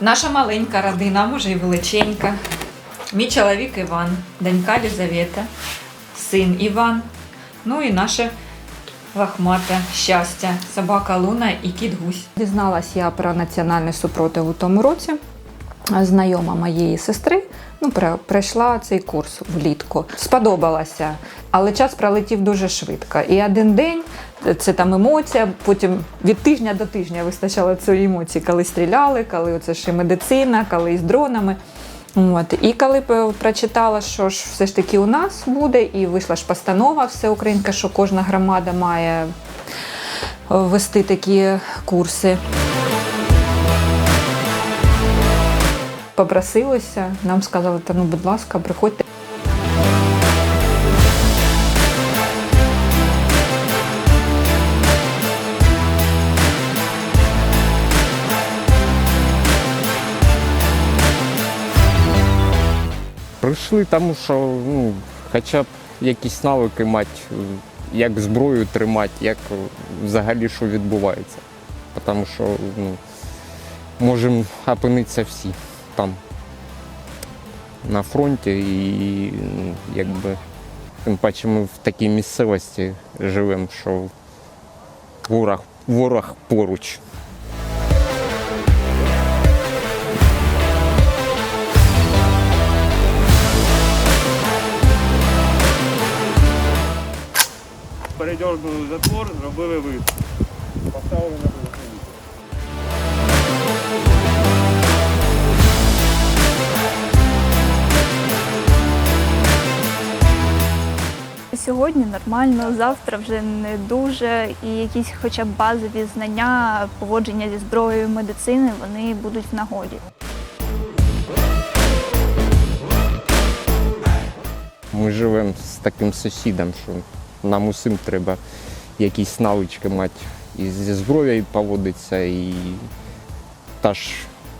Наша маленька родина, може і величенька. Мій чоловік Іван, донька Лізавета, син Іван, ну і наше лахмате щастя, собака Луна і кіт гусь. Дізналась я про національний супротив у тому році. Знайома моєї сестри ну, пройшла цей курс влітку. Сподобалася, але час пролетів дуже швидко. І один день це там емоція, потім від тижня до тижня вистачало цієї емоції, коли стріляли, коли оце ще медицина, коли із дронами. От. І коли прочитала, що ж все ж таки у нас буде, і вийшла ж постанова всеукраїнська, що кожна громада має е, вести такі курси. Попросилися, нам сказали, та ну, будь ласка, приходьте. Прийшли тому, що ну, хоча б якісь навики мати, як зброю тримати, як взагалі що відбувається. Тому що ну, можемо опинитися всі там на фронті і якби тим паче ми в такій місцевості живемо, що ворог, ворог поруч. передергнули затвор, зробили вид. Поставили на Сьогодні нормально, завтра вже не дуже, і якісь хоча б базові знання поводження зі зброєю медицини вони будуть в нагоді. Ми живемо з таким сусідом, що нам усім треба якісь навички мати і зі зброєю поводитися, і та ж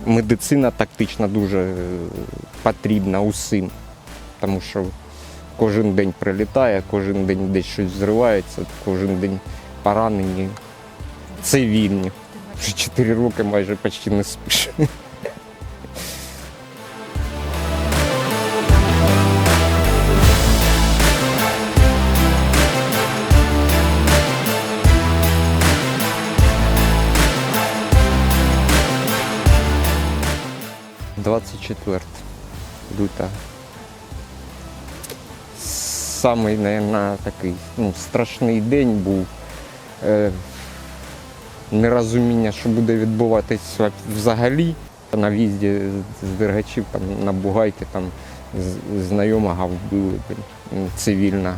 медицина тактична дуже е, потрібна усім. Тому що кожен день прилітає, кожен день десь щось зривається, кожен день поранені, цивільні. Вже чотири роки майже почти не спиш. – 24 лютого. Самий, мабуть, такий ну, страшний день був. Е, нерозуміння, що буде відбуватись взагалі. На в'їзді з Дергачів там, на Бугайки там знайомого вбили блін, цивільного.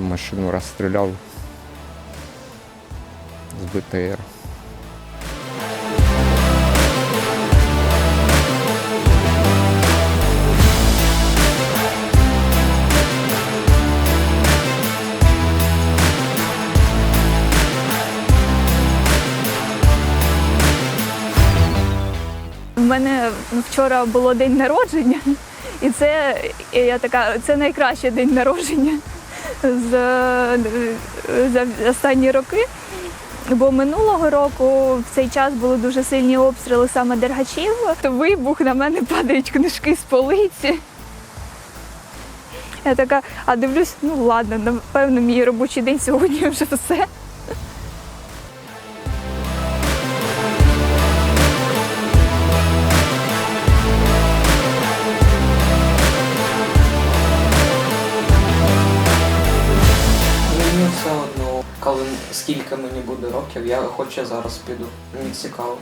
Машину розстріляв з БТР. Мене вчора було день народження, і це я така, це найкращий день народження за, за останні роки. Бо минулого року в цей час були дуже сильні обстріли саме дергачів. То вибух на мене падають книжки з полиці. Я така, а дивлюсь, ну ладно, напевно, мій робочий день сьогодні вже все. Скільки мені буде років, я хоче зараз піду. Мені цікаво.